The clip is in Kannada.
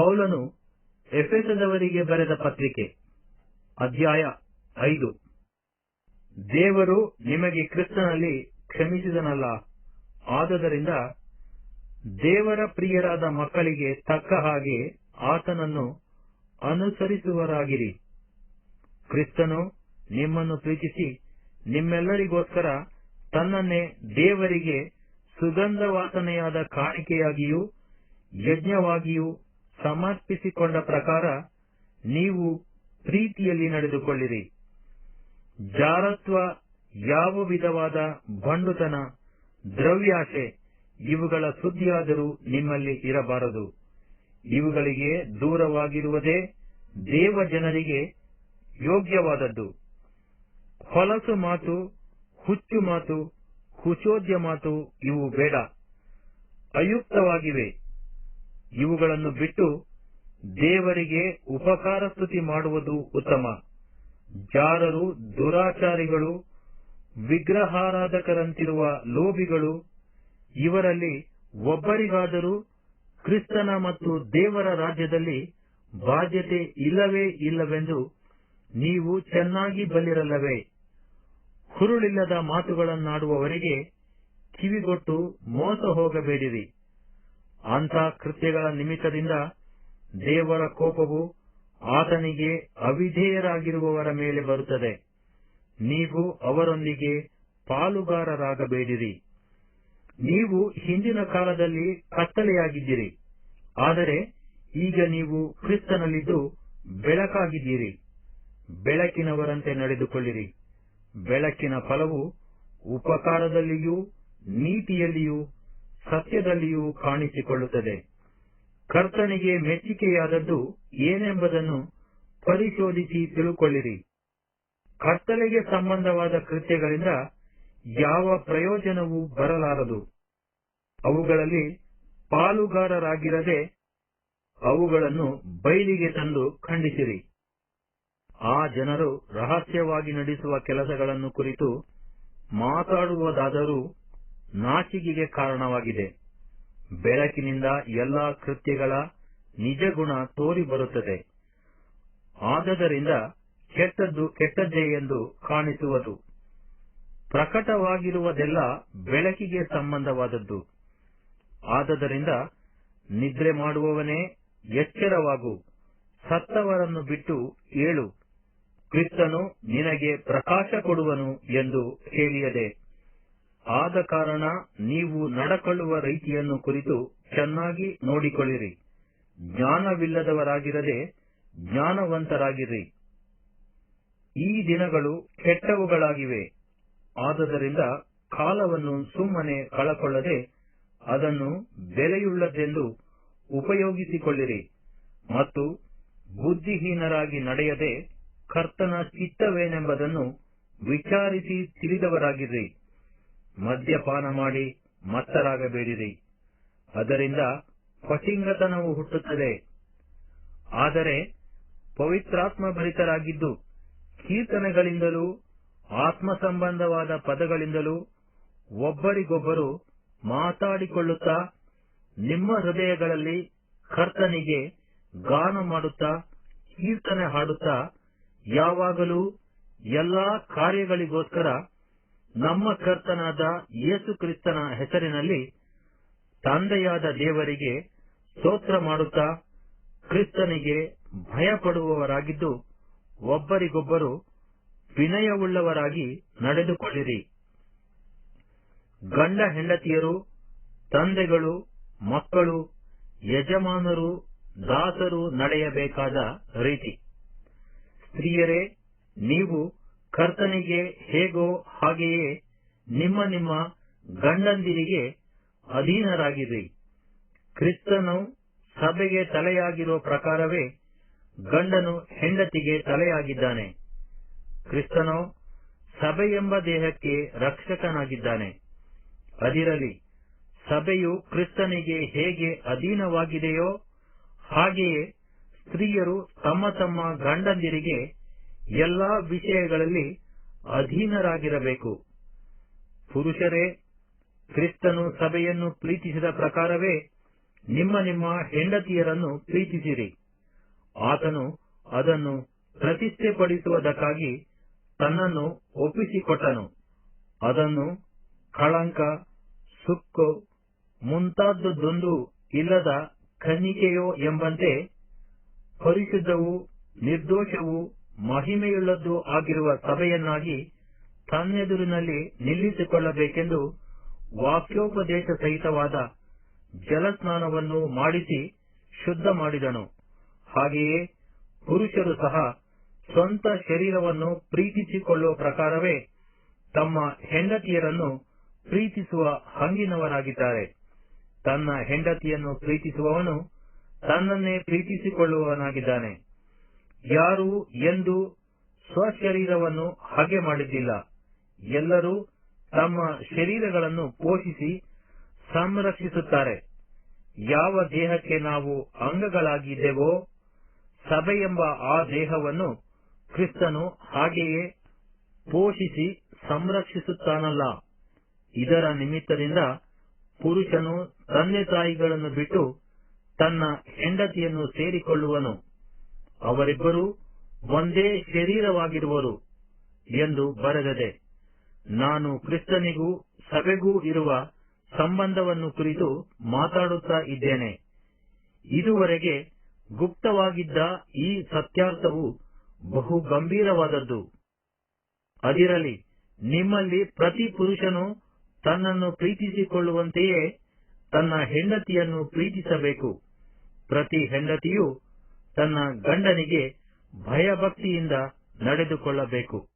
ಪೌಲನು ಎಫೆಸದವರಿಗೆ ಬರೆದ ಪತ್ರಿಕೆ, ಅಧ್ಯಾಯ ಐದು. ದೇವರು ನಿಮಗೆ ಕ್ರಿಸ್ತನಲ್ಲಿ ಕ್ಷಮಿಸಿದನಲ್ಲ. ಆದುದರಿಂದ ದೇವರ ಪ್ರಿಯರಾದ ಮಕ್ಕಳಿಗೆ ತಕ್ಕ ಹಾಗೆ ಆತನನ್ನು ಅನುಸರಿಸುವರಾಗಿರಿ. ಕ್ರಿಸ್ತನು ನಿಮ್ಮನ್ನು ಪ್ರೀತಿಸಿ ನಿಮ್ಮೆಲ್ಲರಿಗೋಸ್ಕರ ತನ್ನನ್ನೇ ದೇವರಿಗೆ ಸುಗಂಧ ವಾಸನೆಯಾದ ಕಾಣಿಕೆಯಾಗಿಯೂ ಯಜ್ಞವಾಗಿಯೂ ಸಮರ್ಪಿಸಿಕೊಂಡ ಪ್ರಕಾರ ನೀವು ಪ್ರೀತಿಯಲ್ಲಿ ನಡೆದುಕೊಳ್ಳಿರಿ. ಜಾರತ್ವ ಯಾವ ವಿಧವಾದ ಬಂಡುತನ, ದ್ರವ್ಯಾಶೆ ಇವುಗಳ ಸುದ್ದಿಯಾದರೂ ನಿಮ್ಮಲ್ಲಿ ಇರಬಾರದು. ಇವುಗಳಿಗೆ ದೂರವಾಗಿರುವುದೇ ದೇವ ಜನರಿಗೆ ಯೋಗ್ಯವಾದದ್ದು. ಹೊಲಸು ಮಾತು, ಹುಚ್ಚು ಮಾತು ಕುಚೋದ್ಯ ಮಾತು ಇವು ಬೇಡ. ಅಯುಕ್ತವಾಗಿವೆ. ಇವುಗಳನ್ನು ಬಿಟ್ಟು ದೇವರಿಗೆ ಉಪಕಾರ ಸ್ತುತಿ ಮಾಡುವುದು ಉತ್ತಮ. ಜಾರರು, ದುರಾಚಾರಿಗಳು, ವಿಗ್ರಹಾರಾಧಕರಂತಿರುವ ಲೋಭಿಗಳು, ಇವರಲ್ಲಿ ಒಬ್ಬರಿಗಾದರೂ ಕ್ರಿಸ್ತನ ಮತ್ತು ದೇವರ ರಾಜ್ಯದಲ್ಲಿ ಬಾಧ್ಯತೆ ಇಲ್ಲವೇ ಇಲ್ಲವೆಂದು ನೀವು ಚೆನ್ನಾಗಿ ಬಲ್ಲಿರಲ್ಲವೇ? ಹುರುಳಿಲ್ಲದ ಮಾತುಗಳನ್ನಾಡುವವರಿಗೆ ಕಿವಿಗೊಟ್ಟು ಮೋಸ ಹೋಗಬೇಡಿರಿ. ಅಂಥ ಕೃತ್ಯಗಳ ನಿಮಿತ್ತದಿಂದ ದೇವರ ಕೋಪವು ಆತನಿಗೆ ಅವಿಧೇಯರಾಗಿರುವವರ ಮೇಲೆ ಬರುತ್ತದೆ. ನೀವು ಅವರೊಂದಿಗೆ ಪಾಲುಗಾರರಾಗಬೇಡಿರಿ. ನೀವು ಹಿಂದಿನ ಕಾಲದಲ್ಲಿ ಕತ್ತಲೆಯಾಗಿದ್ದೀರಿ. ಆದರೆ ಈಗ ನೀವು ಕ್ರಿಸ್ತನಲ್ಲಿದ್ದು ಬೆಳಕಾಗಿದ್ದೀರಿ. ಬೆಳಕಿನವರಂತೆ ನಡೆದುಕೊಳ್ಳಿರಿ. ಬೆಳಕಿನ ಫಲವು ಉಪಕಾರದಲ್ಲಿಯೂ ನೀತಿಯಲ್ಲಿಯೂ ಸತ್ಯದಲ್ಲಿಯೂ ಕಾಣಿಸಿಕೊಳ್ಳುತ್ತದೆ. ಕರ್ತನಿಗೆ ಮೆಚ್ಚಿಕೆಯಾದದ್ದು ಏನೆಂಬುದನ್ನು ಪರಿಶೋಧಿಸಿ ತಿಳುಕೊಳ್ಳಿರಿ. ಕರ್ತನೆಗೆ ಸಂಬಂಧವಾದ ಕೃತ್ಯಗಳಿಂದ ಯಾವ ಪ್ರಯೋಜನವೂ ಬರಲಾರದು. ಅವುಗಳಲ್ಲಿ ಪಾಲುಗಾರರಾಗಿರದೆ ಅವುಗಳನ್ನು ಬಯಲಿಗೆ ತಂದು ಖಂಡಿಸಿರಿ. ಆ ಜನರು ರಹಸ್ಯವಾಗಿ ನಡೆಸುವ ಕೆಲಸಗಳನ್ನು ಕುರಿತು ಮಾತಾಡುವುದಾದರೂ ನಾಚಿಕೆಗೆ ಕಾರಣವಾಗಿದೆ. ಬೆಳಕಿನಿಂದ ಎಲ್ಲಾ ಕೃತ್ಯಗಳ ನಿಜ ಗುಣ ತೋರಿ ಬರುತ್ತದೆ. ಆದದರಿಂದ ಕೆಟ್ಟದ್ದು ಕೆಟ್ಟದ್ದೇ ಎಂದು ಕಾಣಿಸುವುದು. ಪ್ರಕಟವಾಗಿರುವುದೆಲ್ಲ ಬೆಳಕಿಗೆ ಸಂಬಂಧವಾದದ್ದು. ಆದದರಿಂದ ನಿದ್ರೆ ಮಾಡುವವನೇ ಎಚ್ಚರವಾಗು. ಸತ್ತವರನ್ನು ಬಿಟ್ಟು ಏಳು. ಕ್ರಿಸ್ತನು ನಿನಗೆ ಪ್ರಕಾಶ ಕೊಡುವನು ಎಂದು ಹೇಳಿಯದೆ. ಆದ ಕಾರಣ ನೀವು ನಡಕೊಳ್ಳುವ ರೀತಿಯನ್ನು ಕುರಿತು ಚೆನ್ನಾಗಿ ನೋಡಿಕೊಳ್ಳಿರಿ. ಜ್ಞಾನವಿಲ್ಲದವರಾಗಿರದೆ ಜ್ಞಾನವಂತರಾಗಿರಿ. ಈ ದಿನಗಳು ಕೆಟ್ಟವುಗಳಾಗಿವೆ. ಆದುದರಿಂದ ಕಾಲವನ್ನು ಸುಮ್ಮನೆ ಕಳಕೊಳ್ಳದೆ ಅದನ್ನು ಬೆಲೆಯುಳ್ಳದೆಂದು ಉಪಯೋಗಿಸಿಕೊಳ್ಳಿರಿ ಮತ್ತು ಬುದ್ಧಿಹೀನರಾಗಿ ನಡೆಯದೆ ಕರ್ತನ ಚಿತ್ತವೇನೆಂಬುದನ್ನು ವಿಚಾರಿಸಿ ತಿಳಿದವರಾಗಿರ್ರಿ ಮದ್ಯಪಾನ ಮಾಡಿ ಮತ್ತರಾಗಬೇಡಿರಿ ಅದರಿಂದ ಪಟಿಂಗತನವು ಹುಟ್ಟುತ್ತದೆ. ಆದರೆ ಪವಿತ್ರಾತ್ಮ ಭರಿತರಾಗಿದ್ದು ಕೀರ್ತನೆಗಳಿಂದಲೂ ಆತ್ಮ ಸಂಬಂಧವಾದ ಪದಗಳಿಂದಲೂ ಒಬ್ಬರಿಗೊಬ್ಬರು ಮಾತಾಡಿಕೊಳ್ಳುತ್ತಾ ನಿಮ್ಮ ಹೃದಯಗಳಲ್ಲಿ ಕರ್ತನಿಗೆ ಗಾನ ಮಾಡುತ್ತಾ ಕೀರ್ತನೆ ಹಾಡುತ್ತಾ ಯಾವಾಗಲೂ ಎಲ್ಲಾ ಕಾರ್ಯಗಳಿಗೋಸ್ಕರ ನಮ್ಮ ಕರ್ತನಾದ ಯೇಸು ಕ್ರಿಸ್ತನ ಹೆಸರಿನಲ್ಲಿ ತಂದೆಯಾದ ದೇವರಿಗೆ ಸ್ತೋತ್ರ ಮಾಡುತ್ತಾ ಕ್ರಿಸ್ತನಿಗೆ ಭಯಪಡುವವರಾಗಿದ್ದು ಒಬ್ಬರಿಗೊಬ್ಬರು ವಿನಯವುಳ್ಳವರಾಗಿ ನಡೆದುಕೊಳ್ಳಿರಿ. ಗಂಡ ಹೆಂಡತಿಯರು, ತಂದೆಗಳು, ಮಕ್ಕಳು, ಯಜಮಾನರು, ದಾಸರು ನಡೆಯಬೇಕಾದ ರೀತಿ. ಸ್ತ್ರೀಯರೇ, ನೀವು ಕರ್ತನಿಗೆ ಹೇಗೋ ಹಾಗೆಯೇ ನಿಮ್ಮ ನಿಮ್ಮ ಗಂಡಂದಿರಿಗೆ ಅಧೀನರಾಗಿರಿ. ಕ್ರಿಸ್ತನು ಸಭೆಗೆ ತಲೆಯಾಗಿರುವ ಪ್ರಕಾರವೇ ಗಂಡನು ಹೆಂಡತಿಗೆ ತಲೆಯಾಗಿದ್ದಾನೆ. ಕ್ರಿಸ್ತನು ಸಭೆಯೆಂಬ ದೇಹಕ್ಕೆ ರಕ್ಷಕನಾಗಿದ್ದಾನೆ. ಅದಿರಲಿ, ಸಭೆಯು ಕ್ರಿಸ್ತನಿಗೆ ಹೇಗೆ ಅಧೀನವಾಗಿದೆಯೋ ಹಾಗೆಯೇ ಸ್ತ್ರೀಯರು ತಮ್ಮ ತಮ್ಮ ಗಂಡಂದಿರಿಗೆ ಎಲ್ಲಾ ವಿಷಯಗಳಲ್ಲಿ ಅಧೀನರಾಗಿರಬೇಕು. ಪುರುಷರೇ, ಕ್ರಿಸ್ತನು ಸಭೆಯನ್ನು ಪ್ರೀತಿಸಿದ ಪ್ರಕಾರವೇ ನಿಮ್ಮ ನಿಮ್ಮ ಹೆಂಡತಿಯರನ್ನು ಪ್ರೀತಿಸಿರಿ. ಆತನು ಅದನ್ನು ಪ್ರತಿಷ್ಠೆಪಡಿಸುವುದಕ್ಕಾಗಿ ತನ್ನನ್ನು ಒಪ್ಪಿಸಿಕೊಟ್ಟನು. ಅದನ್ನು ಕಳಂಕ, ಸುಕ್ಕು, ಮುಂತಾದದ್ದೊಂದು ಇಲ್ಲದ ಕನ್ನಿಕೆಯೋ ಎಂಬಂತೆ ಪರಿಶುದ್ಧವೂ ನಿರ್ದೋಷವೂ ಮಹಿಮೆಯುಳ್ಳದ್ದೂ ಆಗಿರುವ ಸಭೆಯನ್ನಾಗಿ ತನ್ನೆದುರಿನಲ್ಲಿ ನಿಲ್ಲಿಸಿಕೊಳ್ಳಬೇಕೆಂದು ವಾಕ್ಯೋಪದೇಶ ಸಹಿತವಾದ ಜಲಸ್ನಾನವನ್ನು ಮಾಡಿಸಿ ಶುದ್ಧ ಮಾಡಿದನು. ಹಾಗೆಯೇ ಪುರುಷರು ಸಹ ಸ್ವಂತ ಶರೀರವನ್ನು ಪ್ರೀತಿಸಿಕೊಳ್ಳುವ ಪ್ರಕಾರವೇ ತಮ್ಮ ಹೆಂಡತಿಯರನ್ನು ಪ್ರೀತಿಸುವ ಹಂಗಿನವರಾಗಿದ್ದಾರೆ. ತನ್ನ ಹೆಂಡತಿಯನ್ನು ಪ್ರೀತಿಸುವವನು ತನ್ನನ್ನೇ ಪ್ರೀತಿಸಿಕೊಳ್ಳುವವನಾಗಿದ್ದಾನೆ. ಯಾರೂ ಎಂದು ಸ್ವಶರೀರವನ್ನು ಹಾಗೆ ಮಾಡಿದ್ದಿಲ್ಲ. ಎಲ್ಲರೂ ತಮ್ಮ ಶರೀರಗಳನ್ನು ಪೋಷಿಸಿ ಸಂರಕ್ಷಿಸುತ್ತಾರೆ. ಯಾವ ದೇಹಕ್ಕೆ ನಾವು ಅಂಗಗಳಾಗಿದ್ದೇವೋ ಸಭೆಯೆಂಬ ಆ ದೇಹವನ್ನು ಕ್ರಿಸ್ತನು ಹಾಗೆಯೇ ಪೋಷಿಸಿ ಸಂರಕ್ಷಿಸುತ್ತಾನಲ್ಲ. ಇದರ ನಿಮಿತ್ತದಿಂದ ಪುರುಷನು ತಂದೆ ತಾಯಿಗಳನ್ನು ಬಿಟ್ಟು ತನ್ನ ಹೆಂಡತಿಯನ್ನು ಸೇರಿಕೊಳ್ಳುವನು. ಅವರಿಬ್ಬರೂ ಒಂದೇ ಶರೀರವಾಗಿರುವರು ಎಂದು ಬರೆದದೆ, ನಾನು ಕ್ರಿಸ್ತನಿಗೂ ಸಭೆಗೂ ಇರುವ ಸಂಬಂಧವನ್ನು ಕುರಿತು ಮಾತಾಡುತ್ತಾ ಇದ್ದೇನೆ. ಇದುವರೆಗೆ ಗುಪ್ತವಾಗಿದ್ದ ಈ ಸತ್ಯಾರ್ಥವು ಬಹು ಗಂಭೀರವಾದದ್ದು. ಅದಿರಲಿ, ನಿಮ್ಮಲ್ಲಿ ಪ್ರತಿ ಪುರುಷನು ತನ್ನನ್ನು ಪ್ರೀತಿಸಿಕೊಳ್ಳುವಂತೆಯೇ ತನ್ನ ಹೆಂಡತಿಯನ್ನು ಪ್ರೀತಿಸಬೇಕು. ಪ್ರತಿ ಹೆಂಡತಿಯು ತನ್ನ ಗಂಡನಿಗೆ ಭಯಭಕ್ತಿಯಿಂದ ನಡೆದುಕೊಳ್ಳಬೇಕು.